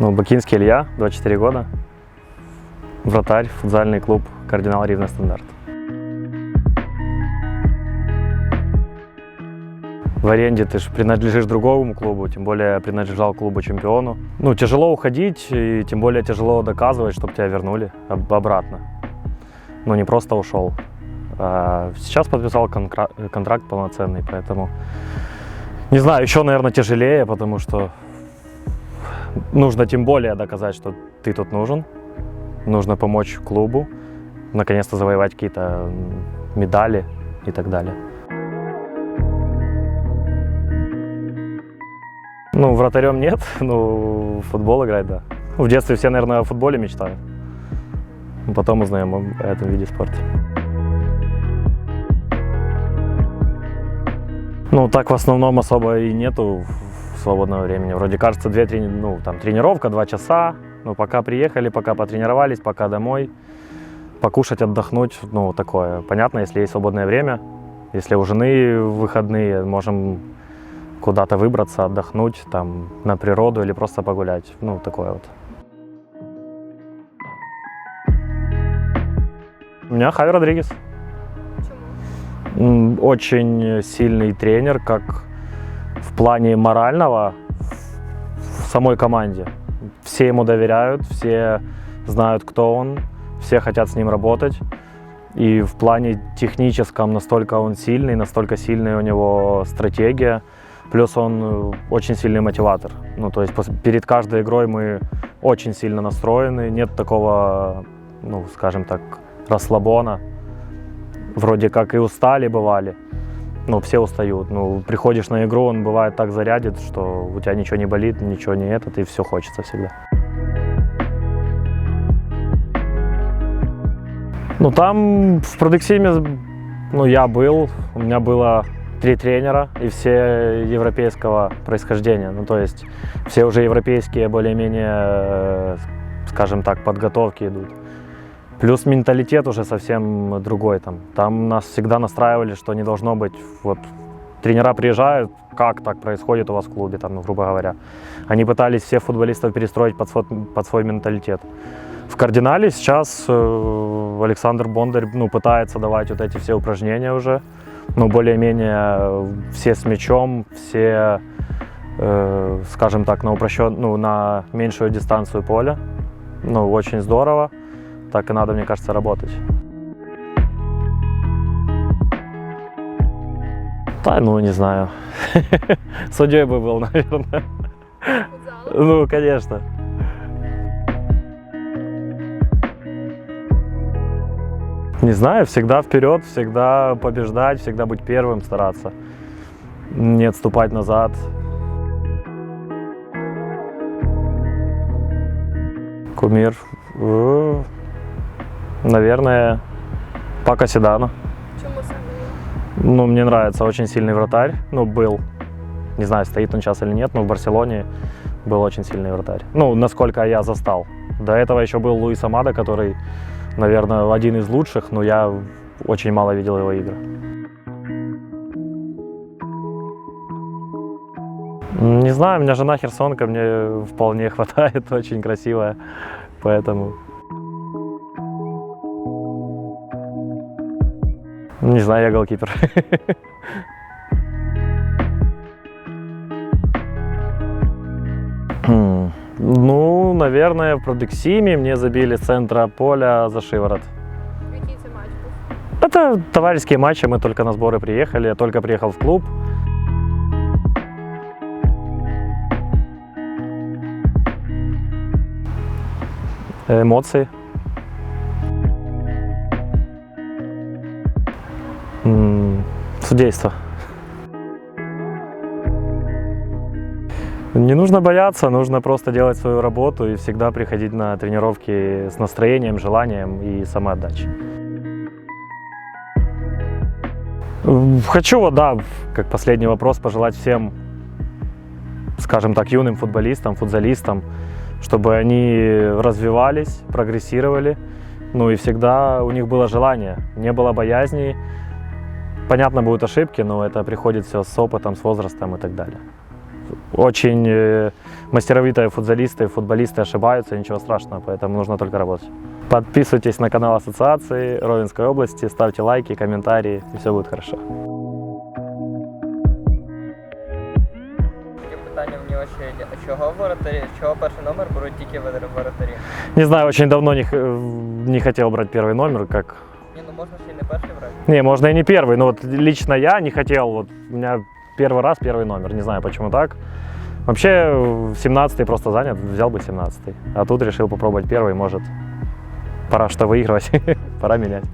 Ну, Бакинский Илья, 24 года. Вратарь, футзальный клуб «Кардинал Ривна Стандарт». В аренде ты же принадлежишь другому клубу, тем более принадлежал клубу-чемпиону. Ну, тяжело уходить, и тем более тяжело доказывать, чтобы тебя вернули об- обратно. Ну, не просто ушел. А сейчас подписал конкра- контракт полноценный, поэтому... Не знаю, еще, наверное, тяжелее, потому что нужно тем более доказать, что ты тут нужен. Нужно помочь клубу, наконец-то завоевать какие-то медали и так далее. Ну, вратарем нет, в футбол играть, да. В детстве все, наверное, о футболе мечтают. Потом узнаем об этом виде спорта. Ну, так в основном особо и нету свободного времени. Вроде кажется, две трени... ну, там, тренировка, два часа. Ну, пока приехали, пока потренировались, пока домой. Покушать, отдохнуть, ну, такое. Понятно, если есть свободное время. Если у жены выходные, можем куда-то выбраться, отдохнуть, там, на природу или просто погулять. Ну, такое вот. У меня Хави Родригес. М, Очень сильный тренер, как в плане морального в самой команде. Все ему доверяют, все знают, кто он, все хотят с ним работать. И в плане техническом настолько он сильный, настолько сильная у него стратегия. Плюс он э, очень сильный мотиватор. Ну, то есть перед каждой игрой мы очень сильно настроены. Нет такого, ну, скажем так, расслабона. Вроде как и устали бывали. Ну, все устают. Ну, приходишь на игру, он бывает так зарядит, что у тебя ничего не болит, ничего не этот, и все хочется всегда. Ну, там в Продексиме, ну, я был, у меня было три тренера, и все европейского происхождения. Ну, то есть все уже европейские, более-менее, э, скажем так, подготовки идут. Плюс менталитет уже совсем другой там. Там нас всегда настраивали, что не должно быть вот тренера приезжают, как так происходит у вас в клубе, там, ну, грубо говоря. Они пытались всех футболистов перестроить под свой, под свой менталитет. В кардинале сейчас э, Александр Бондарь ну, пытается давать вот эти все упражнения уже. Ну, более-менее э, все с мячом, все, э, скажем так, на упрощен, ну, на меньшую дистанцию поля. Ну, очень здорово. Так и надо, мне кажется, работать. Да, ну, не знаю. Судьей бы был, наверное. Ну, конечно. Не знаю, всегда вперед, всегда побеждать, всегда быть первым, стараться. Не отступать назад. Кумир. Наверное, Пака Седана. Чому саме? Ну, мне нравится, очень сильный вратарь. Ну, был. Не знаю, стоит он сейчас или нет, но в Барселоне был очень сильный вратарь. Ну, насколько я застал. До этого еще был Луис Амада, который, наверное, один из лучших, но я очень мало видел его игры. Не знаю, у меня жена херсонка, мне вполне хватает, очень красивая, поэтому... Не знаю, я голкипер. М, Ну, наверное, в Продексиме мне забили центра поля за шиворот. Это товарищеские матчи, мы только на сборы приехали, я только приехал в клуб. Эмоции. Судейство. Не нужно бояться, нужно просто делать свою работу и всегда приходить на тренировки с настроением, желанием и самоотдачей. Хочу, вот, да, как последний вопрос, пожелать всем, скажем так, юным футболистам, футзалистам, чтобы они развивались, прогрессировали, ну и всегда у них было желание, не было боязни. Понятно, будут ошибки, но это приходит все с опытом, с возрастом и так далее. очень э, мастеровитые футболисты, футболисты ошибаются, ничего страшного, поэтому нужно только работать. Подписывайтесь на канал Ассоциации Ровенской области, ставьте лайки, комментарии, и все будет хорошо. Таке питання в нього ще є. А чого воротарі, чого перший номер беруть тільки вор- воротарі? Не знаю, очень давно не, х- не хотел брать первый номер, как Ні, ну можна ще й не. Не, можно и не первый, но вот лично я не хотел, вот у меня первый раз первый номер, не знаю почему так. Вообще 17 просто занят, взял бы 17 А тут решил попробовать первый, может, пора что выигрывать, пора менять.